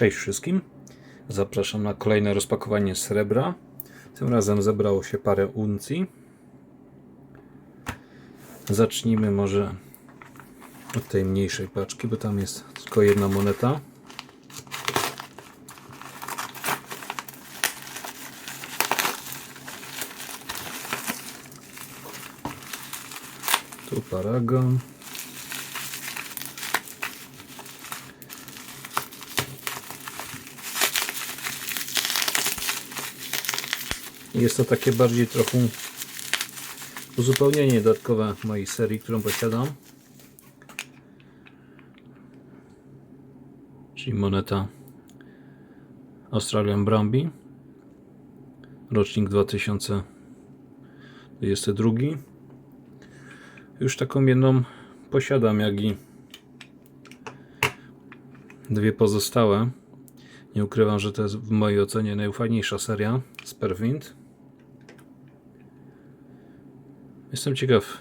Cześć wszystkim. Zapraszam na kolejne rozpakowanie srebra. Tym razem zebrało się parę uncji. Zacznijmy może od tej mniejszej paczki, bo tam jest tylko jedna moneta. Tu paragon. Jest to takie bardziej trochę uzupełnienie dodatkowe mojej serii, którą posiadam. Czyli moneta Australian Brumby. Rocznik 2022. Już taką jedną posiadam, jak i dwie pozostałe. Nie ukrywam, że to jest w mojej ocenie najfajniejsza seria z Perfint. Jestem ciekaw,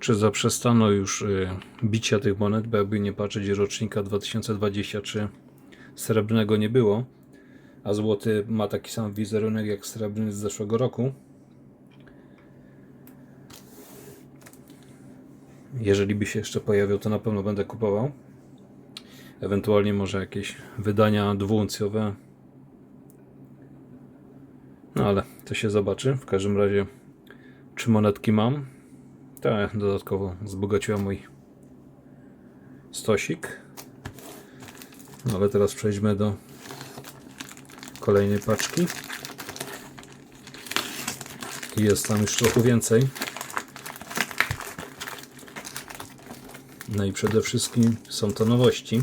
czy zaprzestano już y, bicia tych monet, bo jakby nie patrzeć, rocznika 2023 srebrnego nie było, a złoty ma taki sam wizerunek jak srebrny z zeszłego roku. Jeżeli by się jeszcze pojawił, to na pewno będę kupował. Ewentualnie może jakieś wydania dwuuncjowe. No ale to się zobaczy. W każdym razie, czy monetki mam? Tak, dodatkowo wzbogaciła mój stosik. No ale teraz przejdźmy do kolejnej paczki. Jest tam już trochę więcej. No i przede wszystkim są to nowości.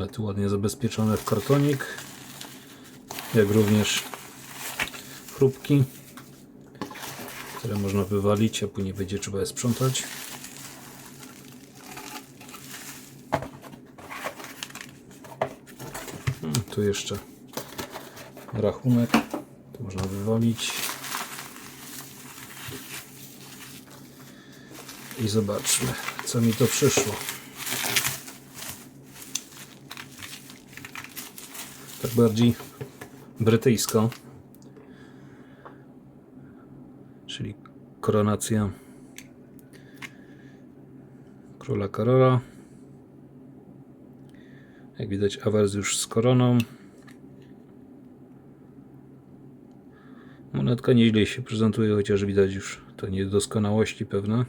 Ale tu ładnie zabezpieczone w kartonik. Jak również chrupki, które można wywalić, a później będzie trzeba je sprzątać. Hmm, Tu jeszcze rachunek. To można wywalić. I zobaczmy, co mi to przyszło. Tak bardziej brytyjsko. Czyli koronacja króla Karola. Jak widać, awers już z koroną. Monetka nieźle się prezentuje, chociaż widać już to niedoskonałości pewne.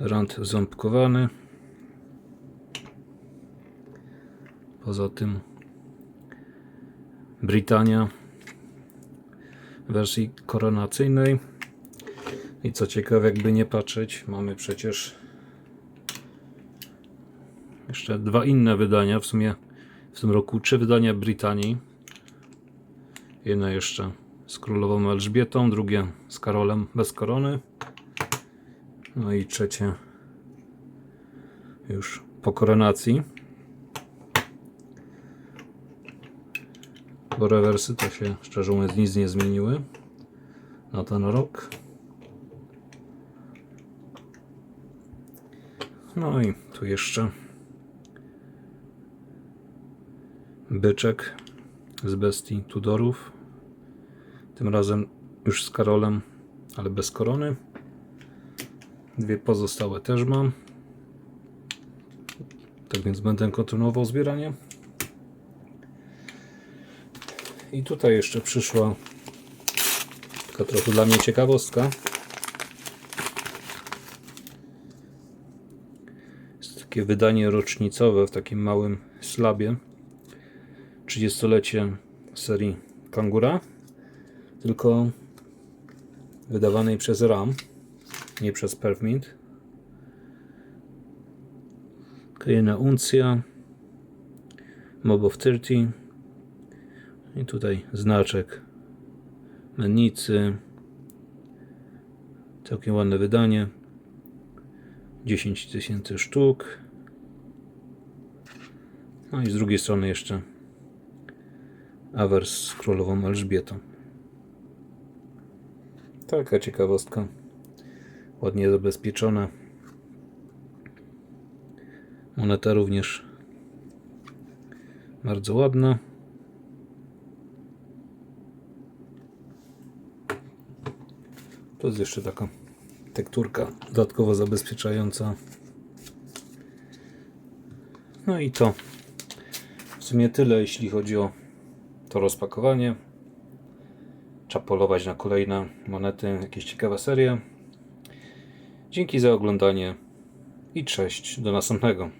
Rand ząbkowany. Poza tym Brytania w wersji koronacyjnej. I co ciekawe, jakby nie patrzeć, mamy przecież jeszcze dwa inne wydania, w sumie w tym roku trzy wydania Brytanii. Jedno jeszcze z królową Elżbietą, drugie z Karolem bez korony. No i trzecie już po koronacji. Bo rewersy to się szczerze mówiąc nic nie zmieniły na ten rok. No i tu jeszcze byczek z bestii Tudorów. Tym razem już z Karolem, ale bez korony. Dwie pozostałe też mam. Tak więc będę kontynuował zbieranie. I tutaj jeszcze przyszła taka trochę dla mnie ciekawostka. Jest takie wydanie rocznicowe w takim małym slabie. 30-lecie serii Kangura. Tylko wydawanej przez RAM, nie przez Perfmint. Kolejna uncja. Mob of 30. I tutaj znaczek mennicy. Całkiem ładne wydanie. 10 tysięcy sztuk. No i z drugiej strony jeszcze awers z królową Elżbietą. Taka ciekawostka. Ładnie zabezpieczona. Moneta również bardzo ładna. To jest jeszcze taka tekturka dodatkowo zabezpieczająca. No i to w sumie tyle, jeśli chodzi o to rozpakowanie. Trzeba polować na kolejne monety, jakieś ciekawe serie. Dzięki za oglądanie i cześć, do następnego.